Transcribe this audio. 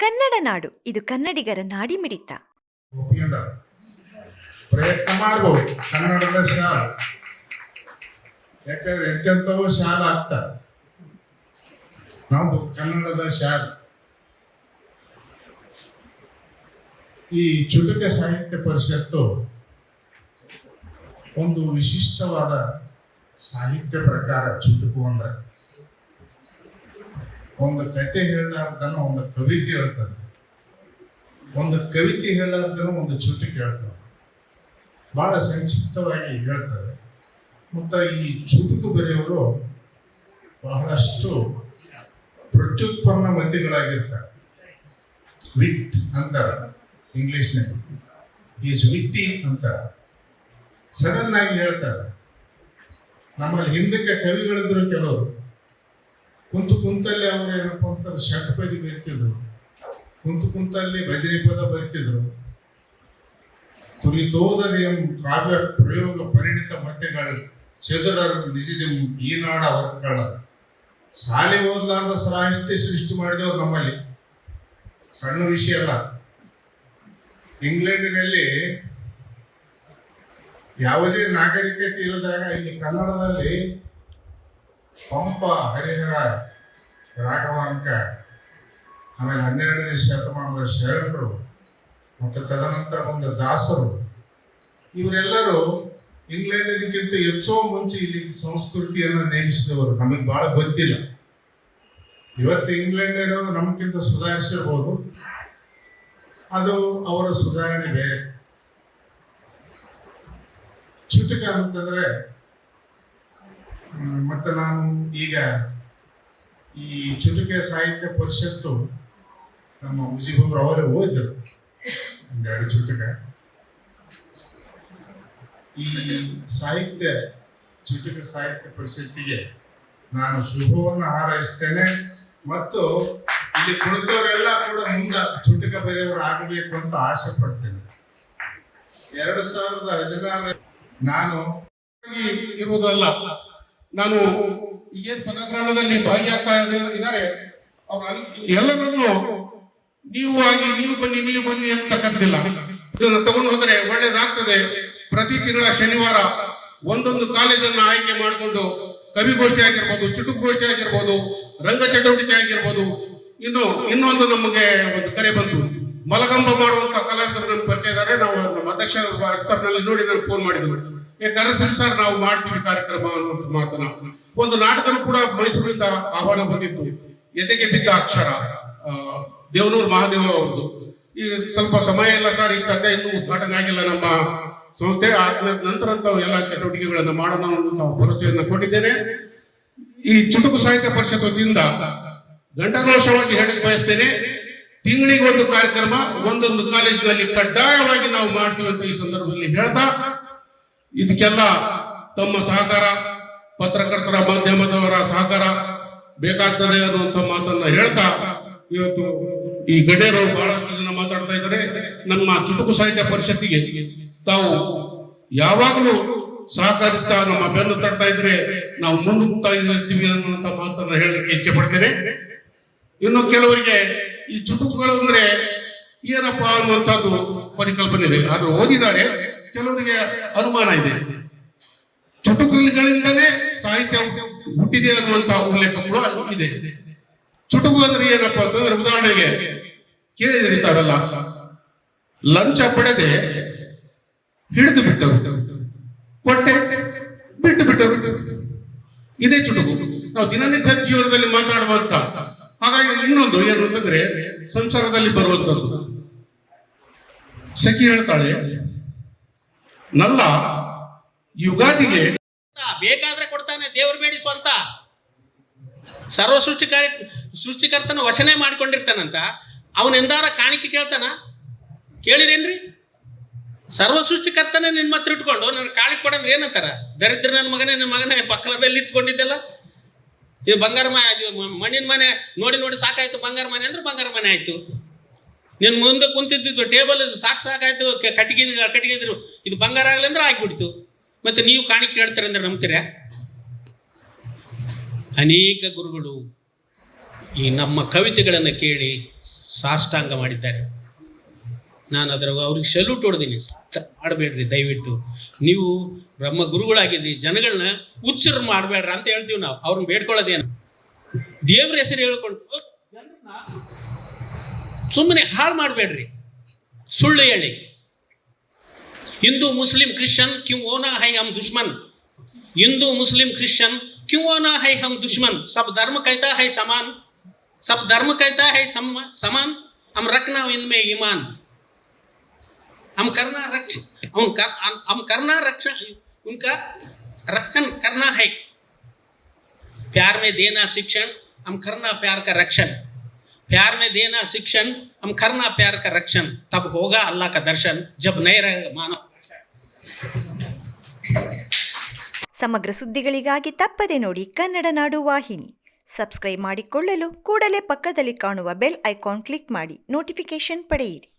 ಕನ್ನಡ ನಾಡು, ಇದು ಕನ್ನಡಿಗರ ನಾಡಿ ಮಿಡಿತ. ಪ್ರಯತ್ನ ಮಾಡ್ಬೋದು, ಕನ್ನಡದ ಶಾಲ. ಯಾಕಂದ್ರೆ ಎಂತೆಂಥವು ಶಾಲ ನಾವು ಕನ್ನಡದ ಶಾಲ. ಈ ಚುಟುಕ ಸಾಹಿತ್ಯ ಪರಿಷತ್ತು ಒಂದು ವಿಶಿಷ್ಟವಾದ ಸಾಹಿತ್ಯ ಪ್ರಕಾರ ಚುಟುಕು ಅಂದ್ರೆ. ಒಂದು ಕತೆ ಹೇಳಲಾರ್ದನ ಒಂದು ಕವಿತೆ ಹೇಳ್ತಾನೆ ಒಂದು ಕವಿತೆ ಹೇಳಲಾರ್ದನ ಒಂದು ಚುಟುಕು ಕೇಳ್ತಾನೆ. ಬಹಳ ಸಂಕ್ಷಿಪ್ತವಾಗಿ ಹೇಳ್ತಾರೆ. ಮತ್ತು ಈ ಚುಟುಕು ಬರೆಯೋರು ಬಹಳಷ್ಟು ಪ್ರತ್ಯುತ್ಪನ್ನ ಮತಿಗಳಾಗಿರ್ತಾರೆ. ವಿಟ್ ಅಂತಾರ ಇಂಗ್ಲಿಷ್ನಲ್ಲಿ. ಈಸ್ ವಿಟ್ಟಿ ಅಂತ ಸಡನ್ ಆಗಿ ಹೇಳ್ತಾರೆ. ನಮ್ಮಲ್ಲಿ ಹಿಂದಕ್ಕೆ ಕವಿಗಳಿದ್ರು ಕೆಲವರು ಕುಂತು ಕುಂತಲ್ಲಿ ಅವರು ಏನಪ್ಪ ಅಂತಾರೆ ಷಟ್ಪದಿ ಬರಿತಿದ್ರು. ಕುಂತು ಕುಂತಲ್ಲಿ ಭಜನೆ ಪದ ಬರೀತಿದ್ರು. ಕುರಿತೋದನೆಯ ಕಾವ್ಯ ಪ್ರಯೋಗ ಪರಿಣಿತ ಮತ್ತೆಗಳು ಚದುರರು ನಿಜಿದೆ ಈನಾಡ ವರ್ಕಳ ಸಾಲಿ ಓದಲಾರ್ದ ಸಾಹಿತ್ಯ ಸೃಷ್ಟಿ ಮಾಡಿದವರು ನಮ್ಮಲ್ಲಿ. ಸಣ್ಣ ವಿಷಯ ಅಲ್ಲ. ಇಂಗ್ಲೆಂಡಿನಲ್ಲಿ ಯಾವುದೇ ನಾಗರಿಕತೆ ಇಲ್ಲದಾಗ ಇಲ್ಲಿ ಕನ್ನಡದಲ್ಲಿ ಪಂಪ ಹರಿಹರ ರಾಘವಾಂಕ ಆಮೇಲೆ ಹನ್ನೆರಡನೇ ಶತಮಾನದ ಶರಣರು ಮತ್ತು ತದನಂತರ ಬಂದ ದಾಸರು, ಇವರೆಲ್ಲರೂ ಇಂಗ್ಲೆಂಡಿನಕ್ಕಿಂತ ಹೆಚ್ಚೋ ಮುಂಚೆ ಇಲ್ಲಿ ಸಂಸ್ಕೃತಿಯನ್ನು ನೇಮಿಸಿದವರು. ನಮಗೆ ಬಹಳ ಗೊತ್ತಿಲ್ಲ. ಇವತ್ತು ಇಂಗ್ಲೆಂಡ್ ಇರೋದು ನಮಗಿಂತ ಸುಧಾರಿಸಿರ್ಬೋದು. ಅದು ಅವರ ಸುಧಾರಣೆ ಬೇರೆ. ಚುಟುಕ ಅಂತಂದ್ರೆ ಮತ್ತೆ ನಾನು ಈಗ ಈ ಚುಟುಕೆ ಸಾಹಿತ್ಯ ಪರಿಷತ್ತು ನಮ್ಮ ಮುಜಿಬರು ಅವರೇ ಓದಿದ್ರು. ಒಂದೆರಡು ಚುಟುಕ ಈ ಸಾಹಿತ್ಯ ಚುಟುಕ ಸಾಹಿತ್ಯ ಪರಿಷತ್ತಿಗೆ ನಾನು ಶುಭವನ್ನು ಹಾರೈಸ್ತೇನೆ. ಮತ್ತು ಇಲ್ಲಿ ಕುಳಿತವರೆಲ್ಲ ಕೂಡ ಮುಂದ ಚುಟುಕ ಬರೆಯವರು ಆಗಬೇಕು ಅಂತ ಆಸೆ ಪಡ್ತೇನೆ. ಎರಡು ಸಾವಿರದ ಹದಿನಾರ ನಾನು ಇರುವುದಲ್ಲ, ನಾನು ಏನ್ ಪದಗ್ರಹಣದಲ್ಲಿ ಭಾಗಿಯಾಗ್ತಾ ಇದ್ದಾರೆ, ಅವ್ರ ಎಲ್ಲರನ್ನು ನೀವು ಆಗಿ, ನೀವು ಬನ್ನಿ ನೀವು ಬನ್ನಿ ಅಂತ ಕರೆದಿಲ್ಲ. ಇದನ್ನು ತಗೊಂಡು ಹೋದರೆ ಒಳ್ಳೇದಾಗ್ತದೆ. ಪ್ರತಿ ತಿಂಗಳ ಶನಿವಾರ ಒಂದೊಂದು ಕಾಲೇಜನ್ನ ಆಯ್ಕೆ ಮಾಡಿಕೊಂಡು ಕವಿಗೋಷ್ಠಿ ಆಗಿರ್ಬೋದು ಚುಟುಕುಗೋಷ್ಠಿ ಆಗಿರ್ಬೋದು, ರಂಗ ಚಟುವಟಿಕೆ ಆಗಿರ್ಬೋದು, ಇನ್ನು ಇನ್ನೊಂದು ನಮಗೆ ಒಂದು ಕರೆ ಬಂತು. ಮಲಗಂಬ ಮಾಡುವಂತ ಕಲಾವಿದರು ನಮ್ಗೆ ಪರಿಚಯ ಇದ್ದಾರೆ. ನಾವು ನಮ್ಮ ಅಧ್ಯಕ್ಷರ ವಾಟ್ಸಪ್ನಲ್ಲಿ ನೋಡಿ ನಾನು ಫೋನ್ ಮಾಡಿದ್ರು ಸರಿ ಸರ್, ನಾವು ಮಾಡ್ತೀವಿ ಕಾರ್ಯಕ್ರಮ ಅನ್ನುವಂಥ ಮಾತನ್ನ. ಒಂದು ನಾಟಕನು ಕೂಡ ಮೈಸೂರಿಂದ ಆಹ್ವಾನ ಬಂದಿತ್ತು. ಎದೆಗೆ ಬಿದ್ದ ಅಕ್ಷರ ದೇವನೂರು ಮಹಾದೇವ ಅವ್ರದ್ದು. ಈ ಸ್ವಲ್ಪ ಸಮಯ ಇಲ್ಲ ಸರ್, ಈ ಸದ್ಯ ಇನ್ನೂ ಉದ್ಘಾಟನೆ ಆಗಿಲ್ಲ ನಮ್ಮ ಸಂಸ್ಥೆ. ಆದ ನಂತರ ತಾವು ಎಲ್ಲ ಚಟುವಟಿಕೆಗಳನ್ನು ಮಾಡೋಣ ಅನ್ನುವಂತ ಭರವಸೆಯನ್ನು ಕೊಟ್ಟಿದ್ದೇನೆ. ಈ ಚುಟುಕು ಸಾಹಿತ್ಯ ಪರಿಷತ್ ವತಿಯಿಂದ ಗಂಡಘೋಷವಾಗಿ ಹೇಳಕ್ಕೆ ಬಯಸ್ತೇನೆ, ತಿಂಗಳಿಗೆ ಒಂದು ಕಾರ್ಯಕ್ರಮ, ಒಂದೊಂದು ಕಾಲೇಜಿನಲ್ಲಿ ಕಡ್ಡಾಯವಾಗಿ ನಾವು ಮಾಡ್ತೀವಿ ಅಂತ ಈ ಸಂದರ್ಭದಲ್ಲಿ ಹೇಳ್ತಾ ಇದಕ್ಕೆಲ್ಲ ತಮ್ಮ ಸಹಕಾರ, ಪತ್ರಕರ್ತರ ಮಾಧ್ಯಮದವರ ಸಹಕಾರ ಬೇಕಾಗ್ತದೆ ಅನ್ನುವಂಥ ಮಾತನ್ನ ಹೇಳ್ತಾ ಇವತ್ತು ಈ ಗಣ್ಯರು ಬಹಳಷ್ಟು ಜನ ಮಾತಾಡ್ತಾ ಇದ್ದಾರೆ. ನಮ್ಮ ಚುಟುಕು ಸಾಹಿತ್ಯ ಪರಿಷತ್ತಿಗೆ ತಾವು ಯಾವಾಗಲೂ ಸಹಕರಿಸ್ತಾ ನಮ್ಮ ಬೆನ್ನು ತಡ್ತಾ ಇದ್ರೆ ನಾವು ಮುನ್ನುಗ್ತಾ ಇರ್ತೀವಿ ಅನ್ನುವಂಥ ಮಾತನ್ನ ಹೇಳಲಿಕ್ಕೆ ಇಚ್ಛೆ ಪಡ್ತೇನೆ. ಇನ್ನು ಕೆಲವರಿಗೆ ಈ ಚುಟುಕುಗಳು ಅಂದ್ರೆ ಏನಪ್ಪಾ ಅನ್ನುವಂಥದ್ದು ಪರಿಕಲ್ಪನೆ ಇದೆ. ಆದ್ರೆ ಓದಿದ್ದಾರೆ. ಕೆಲವರಿಗೆ ಅನುಮಾನ ಇದೆ. ಚುಟುಕುಗಳಿಂದಲೇ ಸಾಹಿತ್ಯ ಹುಟ್ಟಿದೆ ಅನ್ನುವಂತ ಉಲ್ಲೇಖ ಕೂಡ ಇದೆ. ಚುಟುಕು ಅಂದ್ರೆ ಏನಪ್ಪಾ ಅಂತಂದ್ರೆ ಉದಾಹರಣೆಗೆ ಕೇಳಿದಿರ್ತಾರಲ್ಲ ಲಂಚ ಪಡೆದೆ ಹಿಡಿದು ಬಿಟ್ಟರು, ಕೊಟ್ಟೆ ಬಿಟ್ಟು ಬಿಟ್ಟರು. ಇದೇ ಚುಟುಕು. ನಾವು ದಿನನಿತ್ಯ ಜೀವನದಲ್ಲಿ ಮಾತಾಡುವಂತ, ಹಾಗಾಗಿ ಇನ್ನೊಂದು ಏನು ಅಂತಂದ್ರೆ ಸಂಸಾರದಲ್ಲಿ ಬರುವಂತದ್ದು. ಸಖಿ ಹೇಳ್ತಾಳೆ ನಲ್ಲ ಯುಗಾದಿಗೆ ಬೇಕಾದ್ರೆ ಕೊಡ್ತಾನೆ, ದೇವ್ರು ಬೇಡಿ ಸ್ವಂತ ಸರ್ವ ಸೃಷ್ಟಿಕಾರ, ಸೃಷ್ಟಿಕರ್ತನ ವಚನೆ ಮಾಡ್ಕೊಂಡಿರ್ತಾನಂತ. ಅವನ ಎಂದಾರ ಕಾಣಿಕೆ ಕೇಳ್ತಾನ? ಕೇಳಿರೇನ್ರಿ? ಸರ್ವ ಸೃಷ್ಟಿಕರ್ತನೇ ನಿನ್ನ ಹತ್ರ ಇಟ್ಕೊಂಡು, ನನ್ನ ಕಾಣಿಕೆ ಕೊಡಂದ್ರೆ ಏನಂತಾರ? ದರಿದ್ರ ನನ್ನ ಮಗನೇ ನನ್ನ ಮಗನೇ ಪಕ್ಕದಲ್ಲಿ ಇತ್ಕೊಂಡಿದ್ದೆಲ್ಲ ಇದು ಬಂಗಾರ ಮನೆ ಮಣ್ಣಿನ ಮನೆ, ನೋಡಿ ನೋಡಿ ಸಾಕಾಯ್ತು, ಬಂಗಾರ ಮನೆ ಅಂದ್ರೆ ಬಂಗಾರ ಮನೆ ಆಯ್ತು. ನಿನ್ ಮುಂದೆ ಕುಂತಿದ್ದು ಟೇಬಲ್ ಸಾಕು ಸಾಕಾಯ್ತು ಕಟ್ಟಿಗೆ ಕಟ್ಟಿಗೆ ಇದ್ರು ಇದು ಬಂಗಾರ ಆಗಲಿ ಅಂದ್ರೆ ಆಗ್ಬಿಡ್ತು. ಮತ್ತೆ ನೀವು ಕಾಣಿಕೆ ಕೇಳ್ತಾರೆ ಅಂದ್ರೆ ನಂಬ್ತೀರಾ? ಅನೇಕ ಗುರುಗಳು ಈ ನಮ್ಮ ಕವಿತೆಗಳನ್ನು ಕೇಳಿ ಸಾಷ್ಟಾಂಗ ಮಾಡಿದ್ದಾರೆ. ನಾನು ಅದರ ಅವ್ರಿಗೆ ಸಲ್ಯೂಟ್ ಹೊಡೆದೀನಿ. ಮಾಡಬೇಡ್ರಿ, ದಯವಿಟ್ಟು. ನೀವು ಬ್ರಹ್ಮ ಗುರುಗಳಾಗಿದ್ರಿ ಜನಗಳನ್ನ ಹುಚ್ಚರು ಮಾಡಬೇಡ್ರ ಅಂತ ಹೇಳ್ತೀವಿ ನಾವು. ಅವ್ರನ್ನ ಬೇಡ್ಕೊಳ್ಳೋದೇನು? ದೇವ್ರ ಹೆಸರು ಹೇಳ್ಕೊಂಡು ಜನರನ್ನ ಸುಮ್ಮನೆ ಹಾಳು ಮಾಡಬೇಡ್ರಿ ಸುಳ್ಳು ಹೇಳಿ ಹಿಂದೂ ಮುಸ್ಲಿಂ ಕ್ರಿಶ್ಚಿಯನ್ ಕ್ಯೂ ಓನಾ ಹೈ ಹಮ್ ದುಶ್ಮನ್ हिंदू मुस्लिम क्रिश्चियन क्यों ना है हम दुश्मन सब धर्म कहता है समान सब धर्म कहता है सम- समान हम रखना इनमें ईमान हम करना रक्ष हम कर हम करना रक्षा उनका रक्षण करना है प्यार में देना शिक्षण हम करना प्यार का रक्षण प्यार में देना शिक्षण हम करना प्यार का रक्षण तब होगा अल्लाह का दर्शन जब नहीं रहेगा मानव ಸಮಗ್ರ ಸುದ್ದಿಗಳಿಗಾಗಿ ತಪ್ಪದೆ ನೋಡಿ ಕನ್ನಡ ನಾಡು ವಾಹಿನಿ ಸಬ್ಸ್ಕ್ರೈಬ್ ಮಾಡಿಕೊಳ್ಳಲು ಕೂಡಲೇ ಪಕ್ಕದಲ್ಲಿ ಕಾಣುವ ಬೆಲ್ ಐಕಾನ್ ಕ್ಲಿಕ್ ಮಾಡಿ ನೋಟಿಫಿಕೇಶನ್ ಪಡೆಯಿರಿ